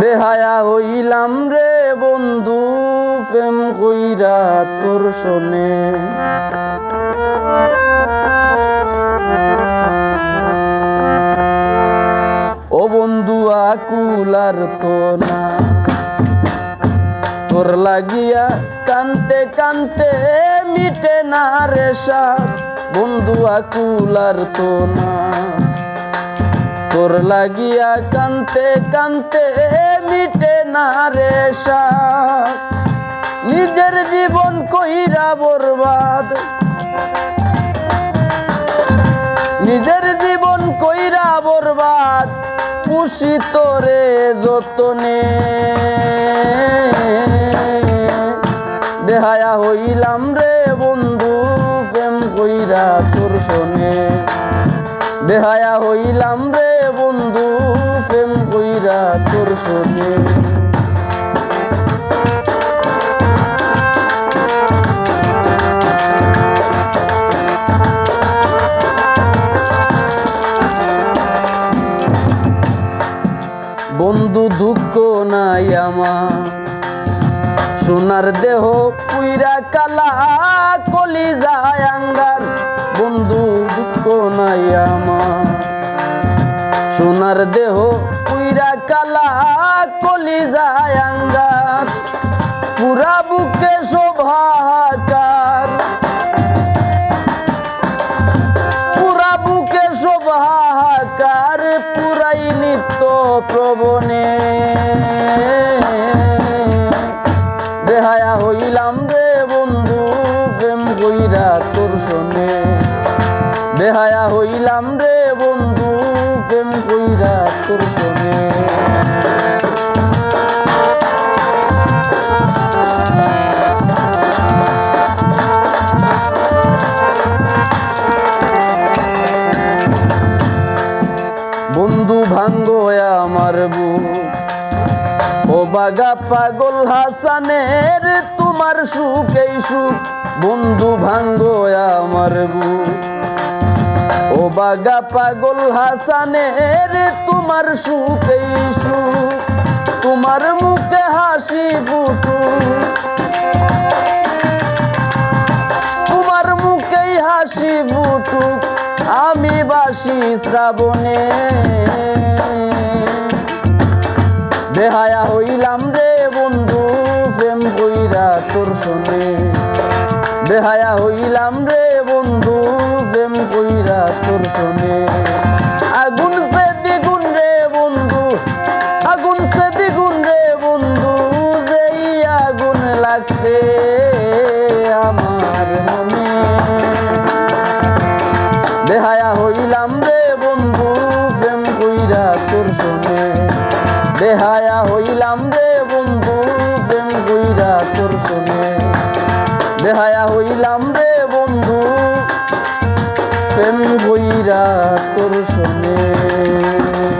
বেহায়া হইলাম রে বন্ধু, প্রেম কইরা তোর শোনে। ও বন্ধু আকুলার তো না। তোর লাগিয়া কানতে কানতে মিটে না রে সাপ। বন্ধু আকুলার তো না। তোর লাগিয়া কানতে কানতে মিটে না রে নিজের জীবন কইরা বরবাদ। নিজের জীবন কইরা বরবাদ পুষি তোরে যতনে। দেহায়া হইলাম রে বন্ধু, প্রেম কইরা তোর শোনে দেহায়া হইলাম রে বন্ধু, প্রেম কইরা তোর শোনে বন্ধু, দুঃখ নাই আমার। সোনার দেহ পুইরা কালা কলি যায় আঙ্গার। নাই আমার। সোনার দেহ পুইরা কালা কলি যায় আঙ্গার। পুরা বুকে শোভাকার পুরা বুকে শোভাকার পুরাই নিত্য প্রবণে। দেহায়া হইলাম রে বন্ধু, প্রেম কইরা তোর শোনে দেহায়া হইলাম রে বন্ধু, প্রেম কইরা তোর শোনে বন্ধু ভাঙ্গ আমার বুক। ও বাগা পাগল হাসানের তোমার সুখ এই সুখ। বন্ধু ভাঙ্গ আমার বুক। বাগা পাগল হাসানের তোমার সুখ সুখ, তোমার মুখে হাসি ফুটু তোমার মুখেই হাসি ফুটুক, আমি বাসি শ্রাবণে। বেহায়া হইলাম রে বন্ধু, প্রেম কইরা তোর শোনে বেহায়া হইলাম রে বন্ধু, প্রেম কইরা তোর শোনে আগুন সে দ্বিগুণ রে বন্ধু, আগুন সে দ্বিগুণ রে বন্ধু, যেই আগুন লাগছে আমার মনে। দেহায়া হইলাম রে বন্ধু, প্রেম কইরা তোর শোনে দেহায়া হইলাম রে বন্ধু, প্রেম কইরা তোর শোনে দেহায়া হইলাম রে বন্ধু প্রেম ভৈরা তোর শোনে